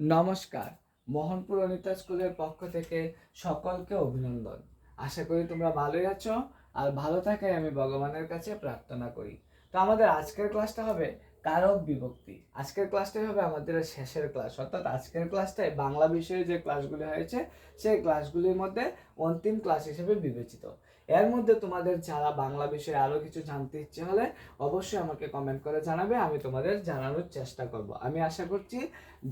নমস্কার। মোহনপুর অনিতা স্কুলের পক্ষ থেকে সকলকে অভিনন্দন। আশা করি তোমরা ভালোই আছো আর ভালো থাকাই আমি ভগবানের কাছে প্রার্থনা করি। তো আমাদের আজকের ক্লাসটা হবে কারক বিভক্তি। আজকের ক্লাসটাই হবে আমাদের শেষের ক্লাস। অর্থাৎ আজকের ক্লাসটাই বাংলা বিষয়ে যে ক্লাসগুলি হয়েছে, সেই ক্লাসগুলির মধ্যে অন্তিম ক্লাস হিসেবে বিবেচিত। এর মধ্যে তোমাদের ছাড়া বাংলা বিষয়ে আরও কিছু জানতে ইচ্ছে হলে অবশ্যই আমাকে কমেন্ট করে জানাবে, আমি তোমাদের জানানোর চেষ্টা করব। আমি আশা করছি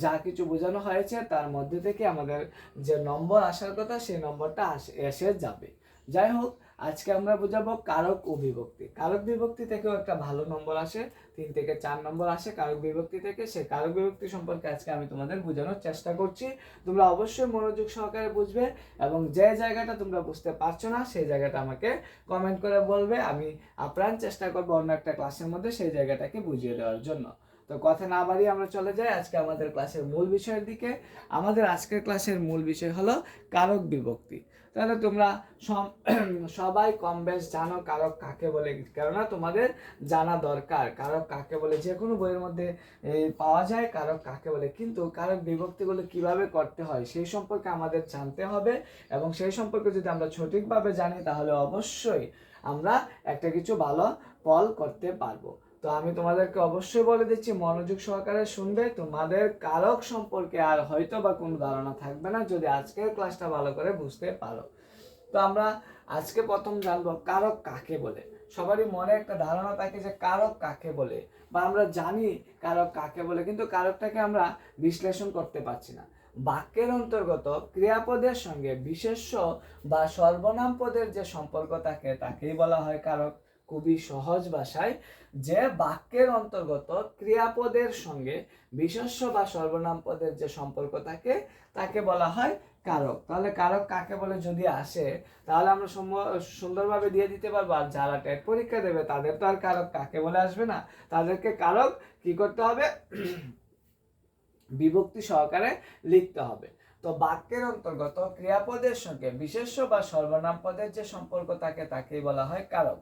যা কিছু বোঝানো হয়েছে তার মধ্যে থেকে আমাদের যে নম্বর আসার কথা, সেই নম্বরটা এসে যাবে। যাই হোক আজকে আমরা বোঝাবো কারক ও বিভক্তি কারক বিভক্তি থেকেও একটা ভালো নম্বর আসে, তিন থেকে চার নম্বর আসে কারক বিভক্তি থেকে। সেই কারক বিভক্তি সম্পর্কে আজকে আমি তোমাদের বোঝানোর চেষ্টা করছি। তোমরা অবশ্যই মনোযোগ সহকারে বুঝবে এবং যে জায়গাটা তোমরা বুঝতে পারছ না, সেই জায়গাটা আমাকে কমেন্ট করে বলবে। আমি আপ্রাণ চেষ্টা করব অন্য একটা ক্লাসের মধ্যে সেই জায়গাটাকে বুঝিয়ে দেওয়ার জন্য। তো কথা না বাড়িয়ে আমরা চলে যাই আজকে আমাদের ক্লাসের মূল বিষয়ের দিকে। আমাদের আজকের ক্লাসের মূল বিষয় হলো কারক বিভক্তি। তাহলে তোমরা সবাই কম বেশ জানো কারক কাকে বলে, কেননা তোমাদের জানা দরকার কারক কাকে বলে। যে কোনো বইয়ের মধ্যে পাওয়া যায় কারক কাকে বলে। কিন্তু কারক বিভক্তিগুলো কীভাবে করতে হয় সেই সম্পর্কে আমাদের জানতে হবে এবং সেই সম্পর্কে যদি আমরা সঠিকভাবে জানি তাহলে অবশ্যই আমরা একটা কিছু ভালো ফল করতে পারব। তো আমি তোমাদেরকে অবশ্যই বলে দিচ্ছি, মনোযোগ সহকারে শুনবে। তোমাদের কারক সম্পর্কে আর হয়তো বা কোনো ধারণা থাকবে না যদি আজকের ক্লাসটা ভালো করে বুঝতে পারো। তো আমরা আজকে প্রথম জানব কারক কাকে বলে? সবারই মনে একটা ধারণা থাকে যে কারক কাকে বলে? বা আমরা জানি কারক কাকে বলে, কিন্তু কারকটাকে আমরা বিশ্লেষণ করতে পারছি না। বাক্যের অন্তর্গত ক্রিয়াপদের সঙ্গে বিশেষ্য বা সর্বনাম পদের যে সম্পর্ক থাকে, তাকেই বলা হয় কারক। খুবই সহজ ভাষায় যে বাক্যের অন্তর্গত ক্রিয়াপদের সঙ্গে বিশেষ্য বা সর্বনাম পদের যে সম্পর্ক থাকে, তাকে বলা হয় কারক। তাহলে কারক কাকে বলে যদি আসে, তাহলে আমরা সুন্দরভাবে দিয়ে দিতে পারব। আর যারা টেট পরীক্ষা দেবে, তাদের তো আর কারক কাকে বলে আসবে না। তাদেরকে কারক কি করতে হবে? বিভক্তি সহকারে লিখতে হবে। তো বাক্যের অন্তর্গত ক্রিয়াপদের সঙ্গে বিশেষ্য বা সর্বনাম পদের যে সম্পর্ক থাকে, তাকেই বলা হয় কারক।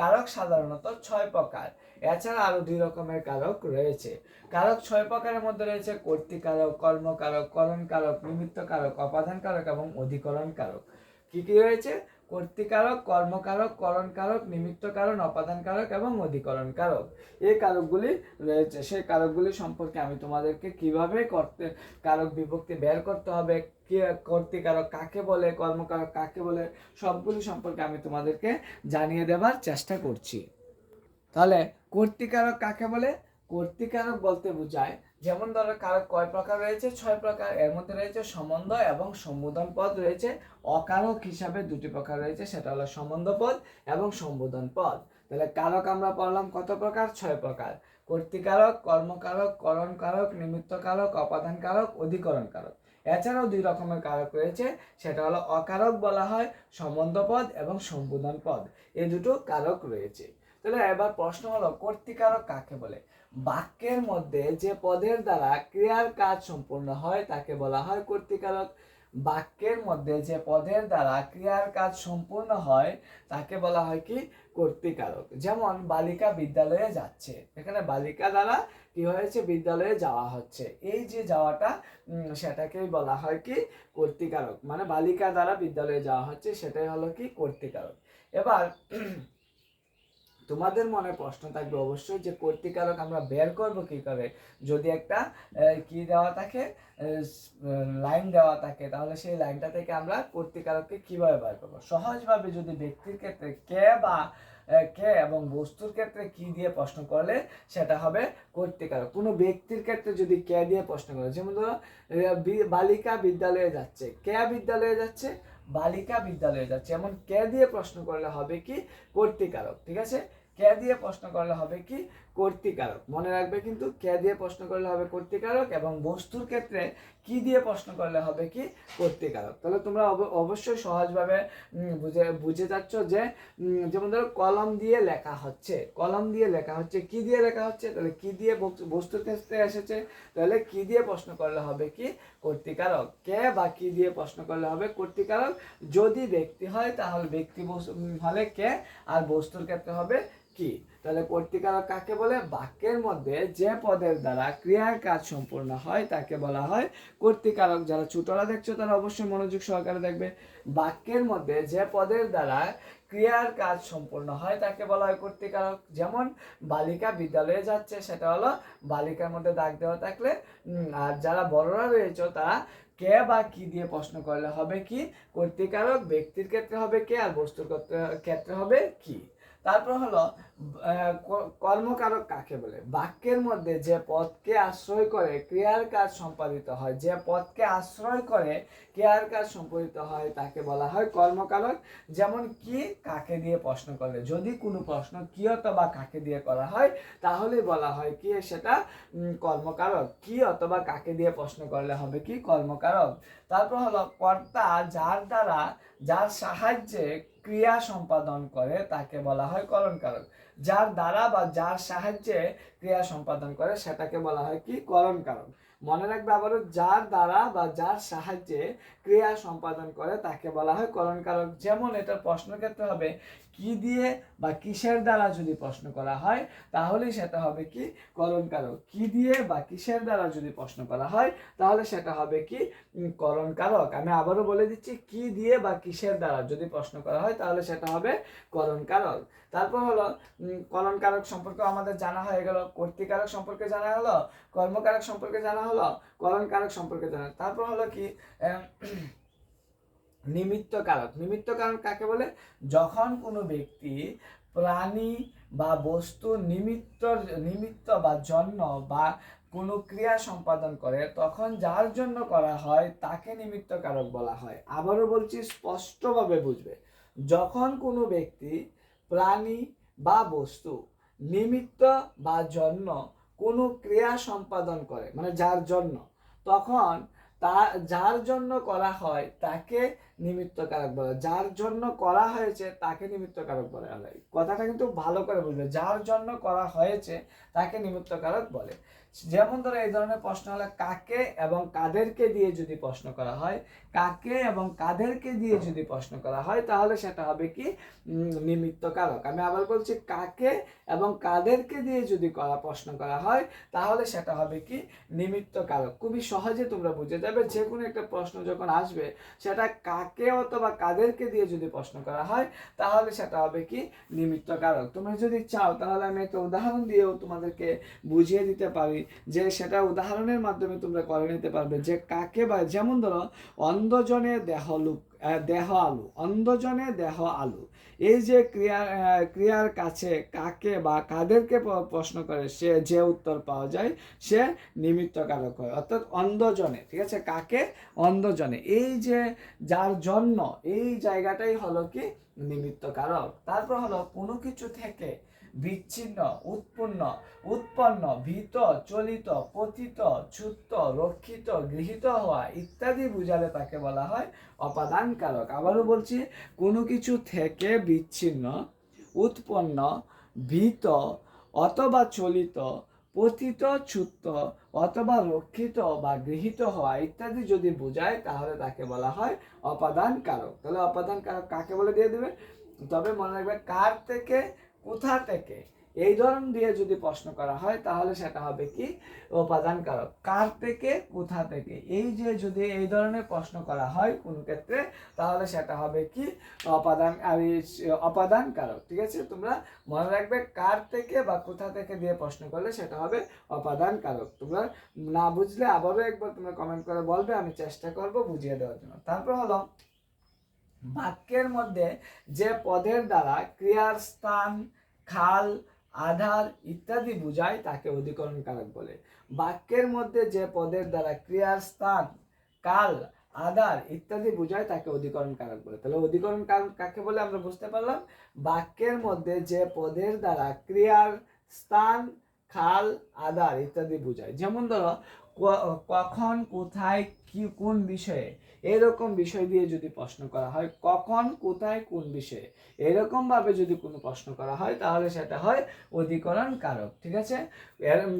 কারক সাধারণত ছয় প্রকার। এছাড়া আরও দুই রকমের কারক রয়েছে। কারক ছয় প্রকারের মধ্যে রয়েছে কর্তৃকারক কর্মকারক করণকারক নিমিত্ত কারক অপাদান কারক এবং অধিকরণ কারক। কি কি রয়েছে? কর্তৃকারক, কর্মকারক, করণকারক নিমিত্ত কারণ অপাদান কারক এবং অধিকরণ কারক এই কারকগুলি রয়েছে। সেই কারকগুলি সম্পর্কে আমি তোমাদেরকে কীভাবে করতে, কারক বিভক্তি বের করতে হবে, কি, কর্তৃকারক কাকে বলে, কর্মকারক কাকে বলে, সবগুলি সম্পর্কে আমি তোমাদেরকে জানিয়ে দেবার চেষ্টা করছি। তাহলে কর্তৃকারক কাকে বলে? কর্তৃকারক বলতে বোঝায়? যেমন ধরো কারক কয় প্রকার রয়েছে, ছয় প্রকার। এর মধ্যে রয়েছে সম্বন্ধ এবং সম্বোধন পদ রয়েছে। অকারক হিসাবে দুটি প্রকার রয়েছে, সেটা হলো সম্বন্ধ পদ এবং সম্বোধন পদ। তাহলে কারক আমরা পড়লাম কত প্রকার? ছয় প্রকার। কর্তৃকারক, কর্মকারক, করণকারক, নিমিত্তকারক অপাদান কারক অধিকরণ কারক এছাড়াও দুই রকমের কারক রয়েছে, সেটা হলো অকারক বলা হয়, সম্বন্ধ পদ এবং সম্বোধন পদ। এই দুটো কারক রয়েছে। তাহলে এবার প্রশ্ন হলো, কর্তৃকারক কাকে বলে? বাক্যের মধ্যে যে পদের দ্বারা ক্রিয়ার কাজ সম্পূর্ণ হয়, তাকে বলা হয় কর্তৃকারক। বাক্যের মধ্যে যে পদের দ্বারা ক্রিয়ার কাজ সম্পূর্ণ হয়, তাকে বলা হয় কি? কর্তৃকারক। যেমন বালিকা বিদ্যালয়ে যাচ্ছে। এখানে বালিকা দ্বারা কি হয়েছে? বিদ্যালয়ে যাওয়া হচ্ছে। এই যে যাওয়াটা সেটাকেই বলা হয় কি? কর্তৃকারক। মানে বালিকা দ্বারা বিদ্যালয়ে যাওয়া হচ্ছে, সেটাই হলো কি? কর্তৃকারক। এবার তোমাদের মনে প্রশ্ন থাকবে অবশ্যই যে কর্তৃকারক আমরা বের করব কি করে যদি একটা কি দেওয়া থাকে লাইন দেওয়া থাকে, তাহলে সেই লাইনটা থেকে আমরা কর্তৃকারককে কীভাবে বের করব? সহজভাবে যদি ব্যক্তির ক্ষেত্রে কে বা কে এবং বস্তুর ক্ষেত্রে কি দিয়ে প্রশ্ন করলে সেটা হবে কর্তৃকারক। কোনো ব্যক্তির ক্ষেত্রে যদি কে দিয়ে প্রশ্ন করে, যেমন ধরো বালিকা বিদ্যালয়ে যাচ্ছে। কে বিদ্যালয়ে যাচ্ছে? বালিকা বিদ্যালয়ে যাচ্ছে। এমন কে দিয়ে প্রশ্ন করলে হবে কি? কর্তৃকারক, ঠিক আছে? কে দিয়ে প্রশ্ন করলে হবে কি? কর্তৃকারক। মনে রাখবে কিন্তু কে দিয়ে প্রশ্ন করলে হবে কর্তৃকারক এবং বস্তুর ক্ষেত্রে কি দিয়ে প্রশ্ন করলে হবে কি? কর্তৃকারক। তাহলে তোমরা অব- অবশ্যই সহজভাবে বুঝে বুঝে যাচ্ছ যে যেমন ধরো কলম দিয়ে লেখা হচ্ছে। কলম দিয়ে লেখা হচ্ছে। কি দিয়ে লেখা হচ্ছে? তাহলে কি দিয়ে বস্তুর ক্ষেত্রে এসেছে? তাহলে কি দিয়ে প্রশ্ন করলে হবে কি? কর্তৃকারক। কে বা কি দিয়ে প্রশ্ন করলে হবে কর্তৃকারক? যদি ব্যক্তি হয় তাহলে ব্যক্তি হলে কে? আর বস্তুর ক্ষেত্রে হবে কি? তাহলে কর্তৃকারক কাকে বলে? বাক্যের মধ্যে যে পদের দ্বারা ক্রিয়ার কাজ সম্পূর্ণ হয়, তাকে বলা হয় কর্তৃকারক। যারা ছোটরা দেখছ, তারা অবশ্যই মনোযোগ সহকারে দেখবে। বাক্যের মধ্যে যে পদের দ্বারা ক্রিয়ার কাজ সম্পূর্ণ হয়, তাকে বলা হয় কর্তৃকারক। যেমন, বালিকা বিদ্যালয়ে যাচ্ছে, সেটা হলো বালিকার মধ্যে দাগ দেওয়া থাকলে আর যারা বড়রা রয়েছে, তারা কে বা কি দিয়ে প্রশ্ন করলে হবে কি? কর্তৃকারক ব্যক্তির ক্ষেত্রে হবে কে, আর বস্তুর ক্ষেত্রে- ক্ষেত্রে হবে কি? তারপর হলো কর্মকারক কাকে বলে? বাক্যের মধ্যে যে পদকে আশ্রয় করে ক্রিয়ার কাজ সম্পাদিত হয়, যে পদকে আশ্রয় করে ক্রিয়ার কাজ সম্পাদিত হয়, তাকে বলা হয় কর্মকারক। যেমন, কি কাকে দিয়ে প্রশ্ন করলে? যদি কোনো প্রশ্ন কি অথবা কাকে দিয়ে করা হয়, তাহলে বলা হয় কি সেটা কর্মকারক। কি অথবা কাকে দিয়ে প্রশ্ন করলে হবে কি কর্মকারক? তারপর হলো, কর্তা যার দ্বারা, যার সাহায্যে ক্রিয়া সম্পাদন করে তাকে বলা হয় করণ কারক যার দ্বারা বা যার সাহায্যে ক্রিয়া সম্পাদন করে সেটাকে বলা হয় কি? করণকারক মনে রাখবে আবারও, যার দ্বারা বা যার সাহায্যে ক্রিয়া সম্পাদন করে তাকে বলা হয় করণ কারক যেমন এটা প্রশ্ন ক্ষেত্রে হবে কি দিয়ে বা কিসের দ্বারা যদি প্রশ্ন করা হয় তাহলে সেটা হবে কি করণকারক কি দিয়ে বা কিসের দ্বারা যদি প্রশ্ন করা হয়, তাহলে সেটা হবে কি করণকারক আমি আবারও বলে দিচ্ছি, কি দিয়ে বা কিসের দ্বারা যদি প্রশ্ন করা হয়, তাহলে সেটা হবে করণকারক তারপর হলো করণকারক সম্পর্কে আমাদের জানা হয়ে গেল, কর্তৃকারক সম্পর্কে জানা হলো, কর্মকারক সম্পর্কে জানা হলো করণকারক সম্পর্কে জানা তারপর হলো কি নিমিত্ত কারক নিমিত্ত কারক কাকে বলে? যখন কোনো ব্যক্তি প্রাণী বা বস্তু নিমিত্ত নিমিত্ত বা জন্য বা কোনো ক্রিয়া সম্পাদন করে, তখন যার জন্য করা হয় তাকে নিমিত্ত কারক বলা হয়। আবারও বলছি, স্পষ্টভাবে বুঝবে। যখন কোনো ব্যক্তি প্রাণী বা বস্তু নিমিত্ত বা জন্য কোনো ক্রিয়া সম্পাদন করে মানে যার জন্য, তখন তা, যার জন্য করা হয় তাকে নিমিত্তকারক বলে। যার জন্য করা হয়েছে তাকে নিমিত্তকারক বলে হয় কথাটা কিন্তু ভালো করে বুঝবে। যার জন্য করা হয়েছে তাকে নিমিত্তকারক বলে। যেমন ধরো এই ধরনের প্রশ্ন হলে কাকে এবং কাদেরকে দিয়ে যদি প্রশ্ন করা হয় কাকে এবং কাদেরকে দিয়ে যদি প্রশ্ন করা হয় তাহলে সেটা হবে কি? উম, নিমিত্তকারক। আমি আবার বলছি কাকে এবং কাদেরকে দিয়ে যদি করা প্রশ্ন করা হয় তাহলে সেটা হবে কি? নিমিত্ত কারক খুবই সহজে তোমরা বুঝে যাবে যে কোনো একটা প্রশ্ন যখন আসবে সেটা কাকে অথবা কাদেরকে দিয়ে যদি প্রশ্ন করা হয়, তাহলে সেটা হবে কি? নিমিত্ত কারক তোমরা যদি চাও, তাহলে আমি একটা উদাহরণ দিয়েও তোমাদেরকে বুঝিয়ে দিতে পারি যে সেটা উদাহরণের মাধ্যমে তোমরা করে নিতে পারবে যে কাকে বা যেমন ধরো, অন্ধজনে দেহ লুক দেহ আলু, অন্ধজনে দেহ আলু। এই যে ক্রিয়া ক্রিয়ার কাছে কাকে বা কাদেরকে প্রশ্ন করে, সে যে উত্তর পাওয়া যায়, সে নিমিত্ত কারক হয়। অর্থাৎ অন্ধজনে, ঠিক আছে? কাকে? অন্ধজনে। এই যে যার জন্য এই জায়গাটাই হলো কি? নিমিত্ত কারক তারপর হলো কোনো কিছু থেকে বিচ্ছিন্ন, উৎপন্ন উৎপন্ন ভীত, চলিত, পতিত, ছুত্ত, রক্ষিত, গৃহীত হওয়া ইত্যাদি বুঝালে তাকে বলা হয় অপাদান কারক আবারও বলছি, কোনো কিছু থেকে বিচ্ছিন্ন, উৎপন্ন, ভীত অথবা চলিত, পতিত, ছুত্ত অথবা রক্ষিত বা গৃহীত হওয়া ইত্যাদি যদি বোঝায়, তাহলে তাকে বলা হয় অপাদান কারক তাহলে অপাদান কারক কাকে বলে দিয়ে দেবে? তবে মনে রাখবে, কার থেকে? কোথা থেকে? এই ধরন দিয়ে যদি প্রশ্ন করা হয়, তাহলে সেটা হবে কি? উপাদান কারক কার থেকে? কোথা থেকে? এই যে যদি এই ধরনের প্রশ্ন করা হয় কোন ক্ষেত্রে, তাহলে সেটা হবে কি? অপাদান অপাদান কারক ঠিক আছে? তোমরা মনে রাখবে কার থেকে বা কোথা থেকে দিয়ে প্রশ্ন করলে সেটা হবে অপাদান কারক তোমরা না বুঝলে আবারও একবার তোমরা কমেন্ট করে বলবে, আমি চেষ্টা করব বুঝিয়ে দেওয়ার জন্য। তারপর হলো, বাক্যের মধ্যে যে পদের দ্বারা ক্রিয়ার স্থান, খাল আধার ইত্যাদি বোঝায় তাকে অধিকরণ কারক বলে। বাক্যের মধ্যে যে পদের দ্বারা ক্রিয়ার স্থান, কাল, আধার ইত্যাদি বোঝায় তাকে অধিকরণ কারক বলে। তাহলে অধিকরণ কারক কাকে বলে আমরা বুঝতে পারলাম? বাক্যের মধ্যে যে পদের দ্বারা ক্রিয়ার স্থান খাল আধার ইত্যাদি বোঝায়। যেমন ধরো কখন, কোথায়, কি, কোন বিষয়ে এরকম বিষয় দিয়ে যদি প্রশ্ন করা হয়, কখন, কোথায়, কোন বিষয়ে এরকমভাবে যদি কোনো প্রশ্ন করা হয়, তাহলে সেটা হয় অধিকরণ কারক ঠিক আছে?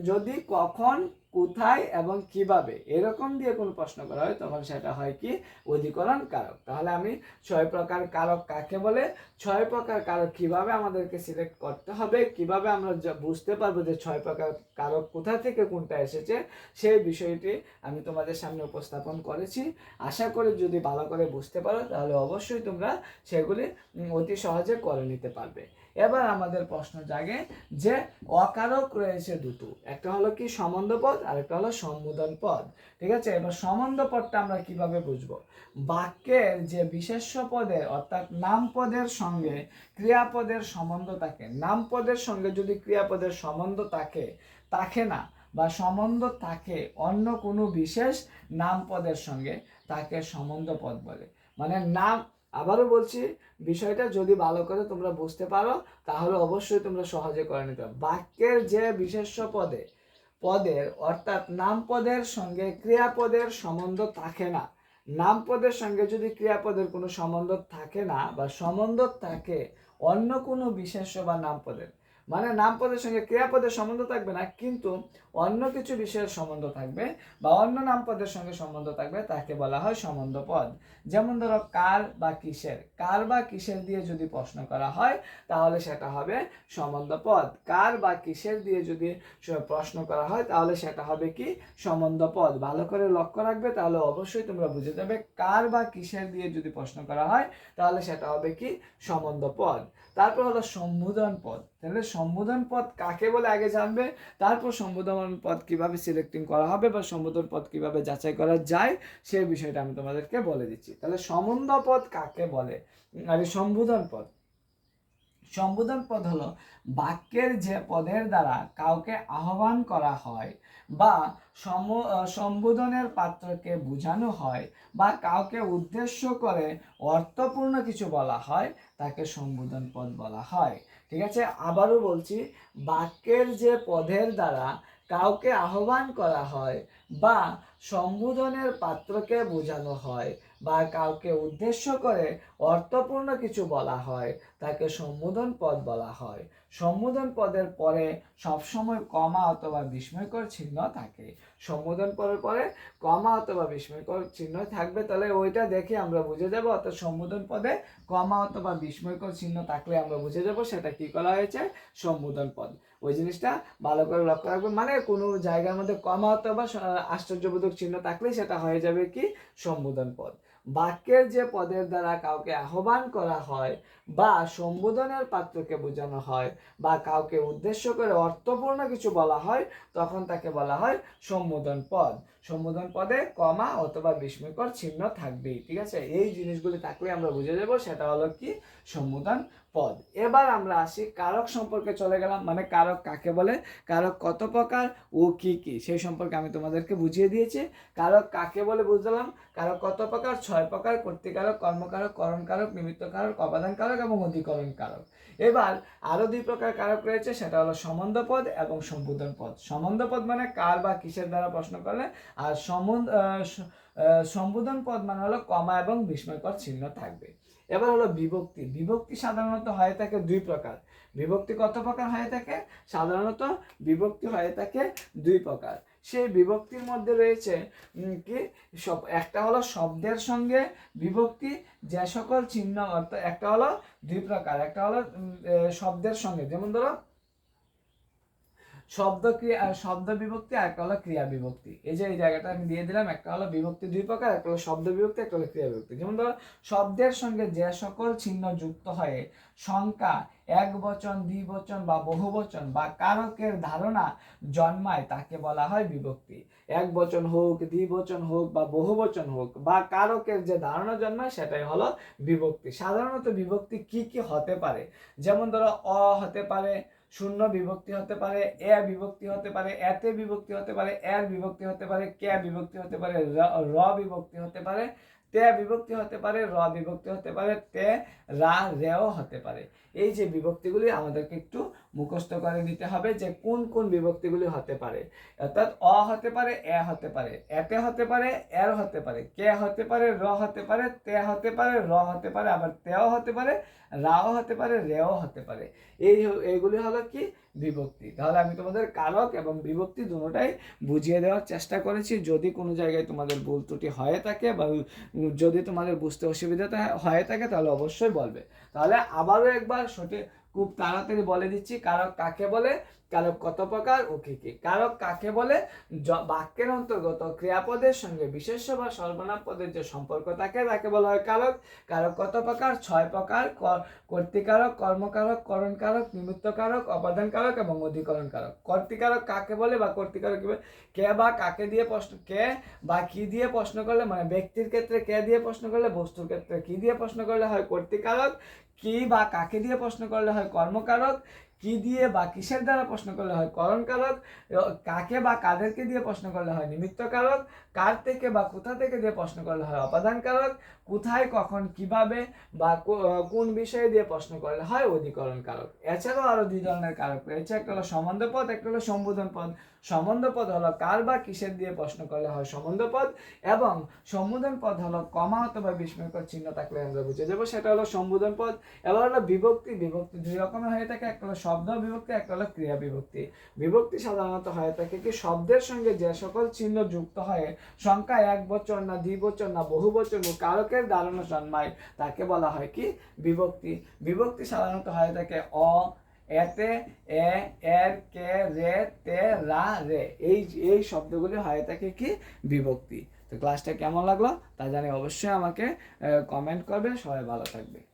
যদি কখন কোথায় এবং কীভাবে? এরকম দিয়ে কোনো প্রশ্ন করা হয়, তখন সেটা হয় কি? অধিকরণ কারক। তাহলে আমি ছয় প্রকার কারক কাকে বলে? ছয় প্রকার কারক কীভাবে আমাদেরকে সিলেক্ট করতে হবে? কীভাবে আমরা বুঝতে পারব যে ছয় প্রকার কারক কোথা থেকে কোনটা এসেছে? সেই বিষয়টি আমি তোমাদের সামনে উপস্থাপন করেছি। আশা করি যদি ভালো করে বুঝতে পারো, তাহলে অবশ্যই তোমরা সেগুলি অতি সহজে করে নিতে পারবে। এবার আমাদের প্রশ্ন জাগে যে অকারক রয়েছে দুটো। একটা হলো কি সম্বন্ধ পদ আর একটা হলো সম্বোধন পদ। ঠিক আছে? এবার সম্বন্ধ পদটা আমরা কীভাবে বুঝব? বাক্যের যে বিশেষ্য পদের অর্থাৎ নাম পদের সঙ্গে ক্রিয়াপদের সম্বন্ধ থাকে। নাম পদের সঙ্গে যদি ক্রিয়াপদের সম্বন্ধ থাকে থাকে না বা সম্বন্ধ থাকে অন্য কোনো বিশেষ নাম পদের সঙ্গে, তাকে সম্বন্ধ পদ বলে। মানে নাম আবারও বলছি, বিষয়টা যদি ভালো করে তোমরা বুঝতে পারো, তাহলে অবশ্যই তোমরা সহজে করে নিতে পারো। বাক্যের যে বিশেষ্য পদে পদের অর্থাৎ নাম পদের সঙ্গে ক্রিয়াপদের সম্বন্ধ থাকে না। নাম পদের সঙ্গে যদি ক্রিয়াপদের কোনো সম্বন্ধ থাকে না বা সম্বন্ধ থাকে অন্য কোনো বিশেষ্য বা নাম পদের মানে নাম পদের সঙ্গে ক্রিয়াপদের সম্বন্ধ থাকবে না, কিন্তু অন্য কিছু বিষয়ের সম্বন্ধ থাকবে বা অন্য নাম পদের সঙ্গে সম্বন্ধ থাকবে, তাকে বলা হয় সম্বন্ধ পদ যেমন ধরো, কার বা কিসের? কার বা কিসের দিয়ে যদি প্রশ্ন করা হয়, তাহলে সেটা হবে সম্বন্ধ পদ কার বা কিসের দিয়ে যদি প্রশ্ন করা হয়, তাহলে সেটা হবে কি? সম্বন্ধ পদ ভালো করে লক্ষ্য রাখবে, তাহলে অবশ্যই তোমরা বুঝে যাবে কার বা কিসের দিয়ে যদি প্রশ্ন করা হয়, তাহলে সেটা হবে কি? সম্বন্ধ পদ তারপর হলো সম্বোধন পদ তাহলে সম্বোধন পদ কাকে বলে আগে জানবে? তারপর সম্বোধন পদ কীভাবে সিলেক্টিং করা হবে বা সম্বোধন পদ কীভাবে যাচাই করা যায় সেই বিষয়টা আমি তোমাদেরকে বলে দিচ্ছি। তাহলে সম্বন্ধ পদ কাকে বলে? আর সম্বোধন পদ। সম্বোধন পদ হলো বাক্যের যে পদের দ্বারা কাউকে আহ্বান করা হয় বা সম, সম্বোধনের পাত্রকে বোঝানো হয় বা কাউকে উদ্দেশ্য করে অর্থপূর্ণ কিছু বলা হয়, তাকে সম্বোধন পদ বলা হয়। ঠিক আছে? আবারও বলছি, বাক্যের যে পদের দ্বারা কাউকে আহ্বান করা হয় বা সম্বোধনের পাত্রকে বোঝানো হয় বা কাউকে উদ্দেশ্য করে অর্থপূর্ণ কিছু বলা হয়, তাকে সম্বোধন পদ বলা হয়। সম্বোধন পদের পরে সবসময় কমা অথবা বিস্ময়কর চিহ্ন থাকে। সম্বোধন পদের পরে কমা অথবা বিস্ময়কর চিহ্ন থাকবে, তাহলে ওইটা দেখে আমরা বুঝে যাব। অর্থাৎ সম্বোধন পদে কমা অথবা বিস্ময়কর চিহ্ন থাকলে আমরা বুঝে যাব সেটা কি করা হয়েছে? সম্বোধন পদ। ওই জিনিসটা ভালো করে লক্ষ্য রাখবে মানে কোনো জায়গার মধ্যে কমা অথবা আশ্চর্যবোধক চিহ্ন থাকলে সেটা হয়ে যাবে কি? সম্বোধন পদ। বাক্যের যে পদের দ্বারা কাউকে আহ্বান করা হয় বা সম্বোধনের পাত্রকে বোঝানো হয় বা কাউকে উদ্দেশ্য করে অর্থপূর্ণ কিছু বলা হয়, তখন তাকে বলা হয় সম্বোধন পদ। সম্বোধন পদে কমা অথবা বিস্ময়কর চিহ্ন থাকবেই, ঠিক আছে? এই জিনিসগুলি থাকলে আমরা বুঝে যাব, সেটা হলো কি? সম্বোধন পদ। এবার আমরা আসি কারক সম্পর্কে চলে গেলাম মানে কারক কাকে বলে? কারক কত প্রকার ও কি কি? সেই সম্পর্কে আমি তোমাদেরকে বুঝিয়ে দিয়েছি। কারক কাকে বলে বুঝলাম? কারক কত প্রকার? ছয় প্রকার, কর্তৃকারক, কর্মকারক, করণকারক নিমিত্ত কারক অবাদান কারক এবং অধিকরণ কারক। এবার আরও দুই প্রকার কারক রয়েছে, সেটা হলো সম্বন্ধ পদ এবং সম্বোধন পদ সম্বন্ধ পদ মানে কার বা কিসের দ্বারা প্রশ্ন করলে, আর সম্বন্ধ সম্বোধন পদ মানে হলো কমা এবং বিস্ময়কর চিহ্ন থাকবে। এবার হলো বিভক্তি। বিভক্তি সাধারণত হয়ে থাকে দুই প্রকার। বিভক্তি কত প্রকার হয়ে থাকে? সাধারণত বিভক্তি হয়ে থাকে দুই প্রকার। সেই বিভক্তির মধ্যে রয়েছে কি সব, একটা হলো শব্দের সঙ্গে বিভক্তি, যে সকল চিহ্ন, অর্থাৎ একটা হলো দুই প্রকার, একটা হলো শব্দের সঙ্গে, যেমন ধরো শব্দ ক্রিয়া শব্দ বিভক্তি আর একটা হলো ক্রিয়া বিভক্তি। এই যে এই জায়গাটা আমি দিয়ে দিলাম, একটা হলো বিভক্তি দুই প্রকার, একটা হলো শব্দ বিভক্তি, একটা হলো ক্রিয়া বিভক্তি। যেমন ধরো, শব্দের সঙ্গে যে সকল চিহ্ন যুক্ত হয়ে, সংখ্যা, এক বচন দ্বিবচন বা বহু বচন বা কারকের ধারণা জন্মায়, তাকে বলা হয় বিভক্তি। এক বচন হোক দ্বিবচন হোক বা বহু বচন হোক বা কারকের যে ধারণা জন্মায়, সেটাই হলো বিভক্তি। সাধারণত বিভক্তি কি কি হতে পারে? যেমন ধরো, অ হতে পারে শূন্য বিভক্তি হতে পারে এ বিভক্তি হতে পারে এতে বিভক্তি হতে পারে এর বিভক্তি হতে পারে কে বিভক্তি হতে পারে র- বিভক্তি হতে পারে তে বিভক্তি হতে পারে র বিভক্তি হতে পারে তে রা রেও হতে পারে এই যে বিভক্তিগুলি আমাদেরকে একটু মুখস্থ করে নিতে হবে যে কোন কোন বিভক্তিগুলি হতে পারে অর্থাৎ অ হতে পারে এ হতে পারে এতে হতে পারে এর হতে পারে কে হতে পারে র হতে পারে তে হতে পারে র হতে পারে আবার তেও হতে পারে রাও হতে পারে, রেও হতে পারে। এই এইগুলি হলো কি? বিভক্তি। তাহলে আমি তোমাদের কারক এবং বিভক্তি দুটোটাই বুঝিয়ে দেওয়ার চেষ্টা করেছি। যদি কোনো জায়গায় তোমাদের ভুল ত্রুটি হয়ে থাকে বা যদি তোমাদের বুঝতে অসুবিধা হয়ে থাকে, তাহলে অবশ্যই বলবে। তাহলে আবারও একবার সঠিক খুব তাড়াতাড়ি বলে দিচ্ছি, কারক কাকে বলে? কারক কত প্রকার ও কি কি? কারক কাকে বলে? বাক্যের অন্তর্গত ক্রিয়াপদের সঙ্গে বিশেষ্য বা সর্বনাম পদের যে সম্পর্ক থাকে, তাকে বলা হয় কারক। কারক কত প্রকার? ছয় প্রকার। কর্তৃকারক, কর্মকারক, করণকারক, নিমিত্তকারক অপাদানকারক এবং অধিকরণকারক। কর্তৃকারক কাকে বলে বা কর্তৃকারক? কে বা কাকে দিয়ে প্রশ্ন, কে বা কি দিয়ে প্রশ্ন করলে? মানে ব্যক্তির ক্ষেত্রে কে দিয়ে প্রশ্ন করলে? বস্তুর ক্ষেত্রে কি দিয়ে প্রশ্ন করলে হয়? কর্তৃকারক। কি বা কাকে দিয়ে প্রশ্ন করলে হয় কর্মকারক, কি দিয়ে বা কিসের দ্বারা প্রশ্ন করলে হয় করণকারক কাকে বা কাদেরকে দিয়ে প্রশ্ন করলে হয় নিমিত্তকারক, কার থেকে বা কোথা থেকে দিয়ে প্রশ্ন করলে হয় অপাদানকারক, কোথায়, কখন, কীভাবে বা কোন বিষয়ে দিয়ে প্রশ্ন করলে হয় অধিকরণ কারক এছাড়াও আরও দুই ধরনের কারক রয়েছে, একটা হলো সম্বন্ধ পদ একটা হলো সম্বোধন পদ সম্বন্ধ পদ হলো কার বা কিসের দিয়ে প্রশ্ন করলে হয় সম্বন্ধ পদ এবং সম্বোধন পদ হলো কমা অথবা বিস্ময়কর চিহ্ন থাকলে আমরা বুঝে যাব। সেটা হলো সম্বোধন পদ এবার হলো বিভক্তি। বিভক্তি দুই রকমের হয়ে থাকে। একটা হলো শব্দ বিভক্তি একটা হলো ক্রিয়া বিভক্তি। বিভক্তি সাধারণত হয়ে থাকে কি শব্দের সঙ্গে যে সকল চিহ্ন যুক্ত হয় সংখ্যা এক বচন না দ্বি বচন না বহু বচন ও কারকের দাঁড়ানো জন্মায়, তাকে বলা হয় কি বিভক্তি। বিভক্তি সাধারণত হয়ে থাকে অ এতে এ, এর, কে, রে, তে, রা, রে। এই এই শব্দগুলি হয় থাকে কি? বিভক্তি। তো ক্লাসটা কেমন লাগল? তা জানি অবশ্যই আমাকে কমেন্ট করবে। সবাই ভালো থাকবে।